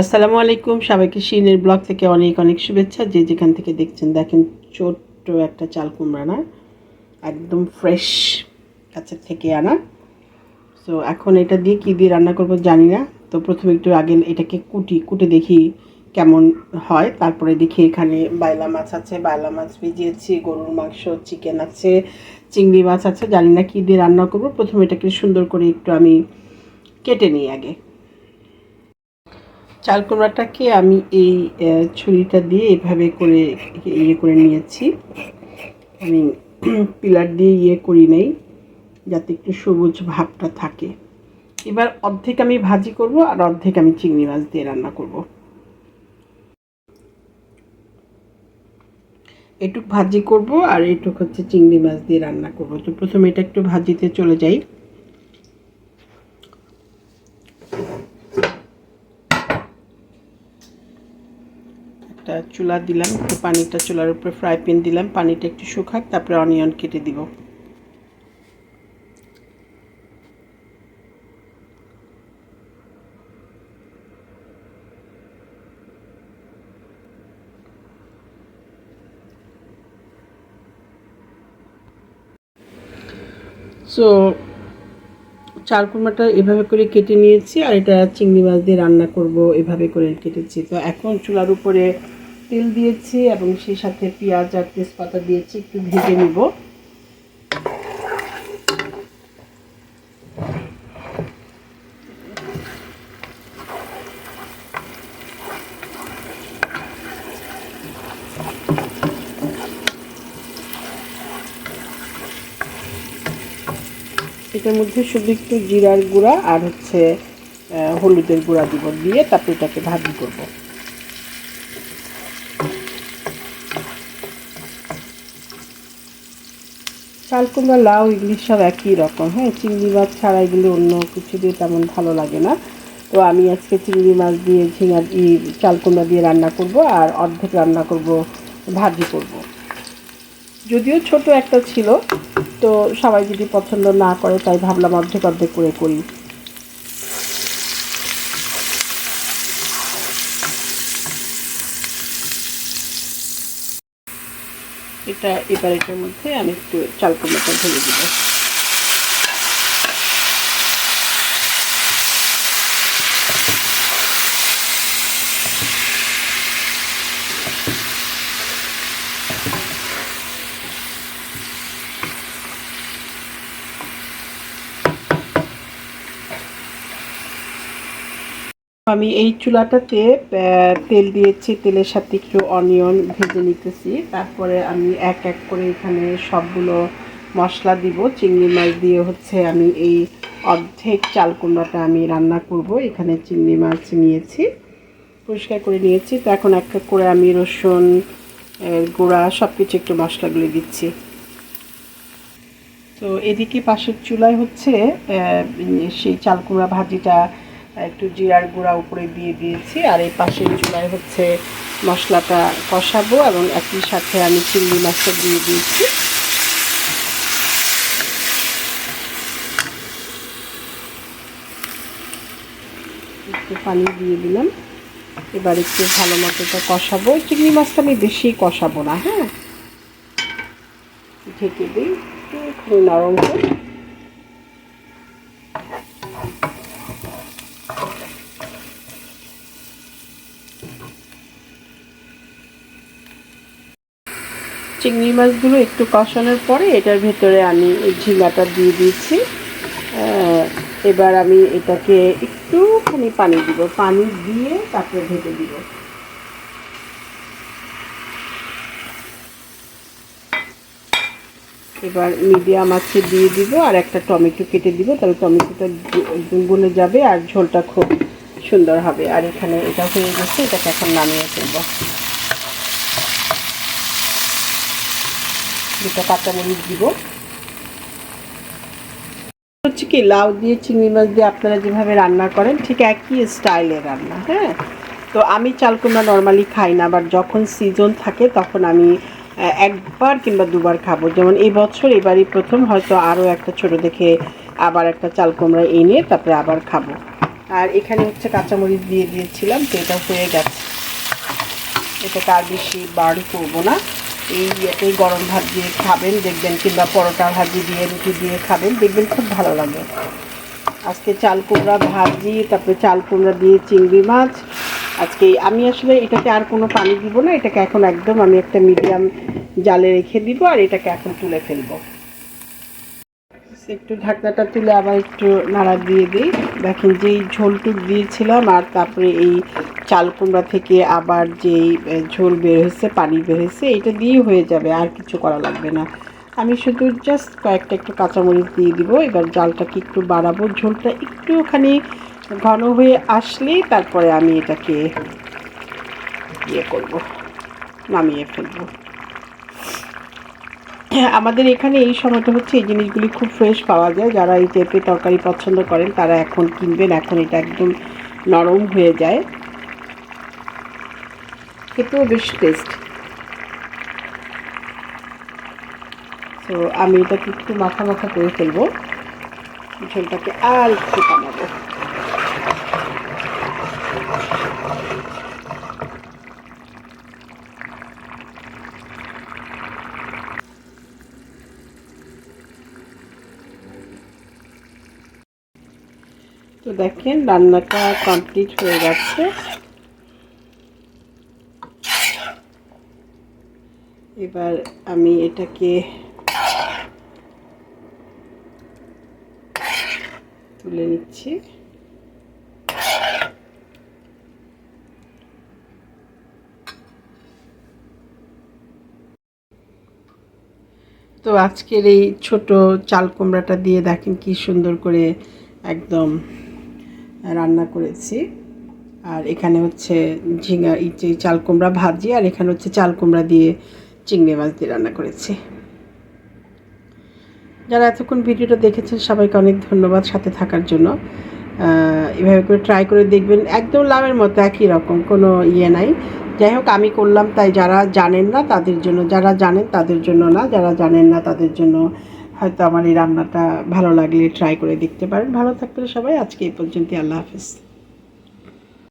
আসসালামু আলাইকুম, সবাইকে শিনের ব্লগ থেকে অনেক অনেক শুভেচ্ছা। যে যেখান থেকে দেখছেন, দেখেন ছোট্ট একটা চাল কুমড়া না, একদম ফ্রেশ কাছের থেকে আনা। সো এখন এটা দিয়ে কী দিয়ে রান্না করব জানি না। তো প্রথমে একটু আগে এটাকে কুটি, কুটে দেখি কেমন হয়। তারপরে দেখি এখানে বাইলা মাছ আছে, বাইলা মাছ ভিজিয়েছি, গরুর মাংস চিকেন আছে, চিংড়ি মাছ আছে, জানি না কী দিয়ে রান্না করব। প্রথমে এটাকে সুন্দর করে একটু আমি কেটে নিই আগে। চাল আমি এই ছুরিটা দিয়ে এভাবে করে ইয়ে করে নিয়েছি। আমি পিলার দিয়ে ইয়ে করি নেই, যাতে একটু সবুজ ভাবটা থাকে। এবার অর্ধেক আমি ভাজি করব আর অর্ধেক আমি চিংড়ি মাছ দিয়ে রান্না করব। এটুক ভাজি করব আর এটুক হচ্ছে চিংড়ি মাছ দিয়ে রান্না করব। তো প্রথমে এটা একটু ভাজিতে চলে যাই। একটা চুলা দিলাম, একটু পানিটা চুলার উপরে ফ্রাই প্যান দিলাম, পানিটা একটু শুকাক, তারপরে অনিয়ন কেটে দিব। সো চাল কুমড়াটা এভাবে করে কেটে নিয়েছি, আর এটা চিংড়ি মাছ দিয়ে রান্না করব, এভাবে করে কেটেছি। তো এখন চুলার উপরে তেল দিয়েছি এবং সেই সাথে পেঁয়াজ আর তেজপাতা দিয়েছি, একটু ভেজে নিব। এটার মধ্যে শুধু একটু জিরার গুঁড়া আর হচ্ছে হলুদের গুঁড়া দিব দিয়ে তারপরে এটাকে ভাজি করব। চাল কুমড়া লাউ এগুলি সব একই রকম। হ্যাঁ চিংড়ি মাছ ছাড়া এগুলো অন্য কিছু দিয়ে তেমন ভালো লাগে না। তো আমি আজকে চিংড়ি মাছ দিয়ে ঝিঙা, ই চাল কুমড়া দিয়ে রান্না করব আর অর্ধেক রান্না করব, ভাজি করব। যদিও ছোট একটা ছিল, তো সবাই যদি পছন্দ না করে তাই ভাবলাম অর্ধেক অর্ধেক করে করি। এটা এবার এটার মধ্যে আমি একটু চাল কুমড়োটা ঢেলে দিব। আমি এই চুলাটাতে তেল দিয়েছি, তেলের সাথে একটু অনিয়ন ভেজে নিতেছি। তারপরে আমি এক এক করে এখানে সবগুলো মশলা দিব। চিংড়ি মাছ দিয়ে হচ্ছে আমি এই অর্ধেক চাল কুমড়াটা আমি রান্না করব। এখানে চিংড়ি মাছ নিয়েছি, পরিষ্কার করে নিয়েছি। তো এখন এক এক করে আমি রসুন গুঁড়া সব কিছু একটু মশলাগুলো দিচ্ছি। তো এদিকে পাশের চুলায় হচ্ছে সেই চাল কুমড়া ভাজিটা একটু জিরার গুঁড়া উপরে দিয়ে দিয়েছি। আর এই পাশের চুলায় হচ্ছে মশলাটা কষাবো এবং একই সাথে আমি চিংড়ি মাছটা দিয়ে দিয়েছি। একটু পানি দিয়ে দিলাম। এবার একটু ভালো মতো তো কষাবো। চিংড়ি মাছটা আমি বেশি কষাবো না হ্যাঁ? ঢেকে দিই, একটু নরম হোক চিংড়ি মাছগুলো একটু কষানোর পরে এটার ভেতরে আমি ঝিঙ্গাটা দিয়ে দিয়েছি। এবার আমি এটাকে একটুখানি পানি দিব। পানি দিয়ে তারপরে ভেজে দিব। এবার মিডিয়াম আছে দিয়ে দিব আর একটা টমেটো কেটে দিব। তাহলে টমেটোটা গলে যাবে আর ঝোলটা খুব সুন্দর হবে। আর এখানে এটা হয়ে গেছে, এটাকে এখন নামিয়ে ফেলব। দুটো কাঁচামরিচ দিব। হচ্ছে কি, লাউ দিয়ে, চিংড়ি মাছ দিয়ে আপনারা যেভাবে রান্না করেন, ঠিক একই স্টাইলে রান্না হ্যাঁ? তো আমি চাল কুমড়া নর্মালি খাই না আবার যখন সিজন থাকে তখন আমি একবার কিংবা দুবার খাব। যেমন এই বছর এবারই প্রথম, হয়তো আরও একটা ছোট দেখে আবার একটা চাল কুমড়া এনে তারপরে আবার খাব। আর এখানে হচ্ছে কাঁচামরিচ দিয়ে দিয়েছিলাম, তো এটা হয়ে গেছে। এটাকে আর বেশি বার্ন করব না। এই এতেই গরম ভাত দিয়ে খাবেন, দেখবেন কিংবা পরোটা ভাজি দিয়ে, রুটি দিয়ে খাবেন, দেখবেন খুব ভালো লাগে। আজকে চাল কুমড়া ভাজি, তারপরে চাল কুমড়া দিয়ে চিংড়ি মাছ। আজকে আমি আসলে এটাকে আর কোনো পানি দিব না, এটাকে এখন একদম আমি একটা মিডিয়াম জালে রেখে দিব আর এটাকে এখন তুলে ফেলব। একটু ঢাকনাটা তুলে আবার একটু নাড়া দিয়ে দিই। দেখেন যেই ঝোলটুক দিয়েছিলাম আর তারপরে এই চাল কুমড়া থেকে আবার যেই ঝোল বের হয়েছে, পানি বের হয়েছে, এটা দিয়েই হয়ে যাবে, আর কিছু করা লাগবে না। আমি শুধু জাস্ট কয়েকটা একটু কাঁচামরিচ দিয়ে দিব, এবার জালটাকে একটু বাড়াবো। ঝোলটা একটুখানি ঘন হয়ে আসলেই তারপরে আমি এটাকে ইয়ে করব, নামিয়ে ফেলব। আমাদের এখানে এই সময়টা হচ্ছে এই জিনিসগুলি খুব ফ্রেশ পাওয়া যায়। যারা এই পেঁপে তরকারি পছন্দ করেন, তারা এখন কিনবেন। এখন এটা একদম নরম হয়ে যায়। খেতেও বেশ টেস্ট তো আমি এটাকে একটু মাখা মাখা করে ফেলব। ঝোলটাকে আর একটু কমাবো তো দেখেন, রান্নাটা কমপ্লিট হয়ে গেছে। এবার আমি এটাকে তুলে নিচ্ছি। তো আজকের এই ছোট চাল কুমড়াটা দিয়ে দেখেন কি সুন্দর করে একদম রান্না করেছি। আর এখানে হচ্ছে ঝিঙা চাল কুমড়া ভাজি, আর এখানে হচ্ছে চাল কুমড়া দিয়ে চিংড়ি মাছ দিয়ে রান্না করেছি। যারা এতক্ষণ ভিডিওটা দেখেছেন, সবাইকে অনেক ধন্যবাদ সাথে থাকার জন্য। এভাবে করে ট্রাই করে দেখবেন, একদম লাভের মতো, একই রকম, কোনো ইয়ে নাই। যাই হোক, আমি করলাম, তাই যারা জানেন না, তাদের জন্য, যারা জানেন, তাদের জন্য না, যারা জানেন না, তাদের জন্য হয়তো আমার এই রান্নাটা ভালো লাগলে ট্রাই করে দেখতে পারেন। ভালো থাকবেন সবাই, আজকে এই পর্যন্ত আল্লাহ হাফিজ।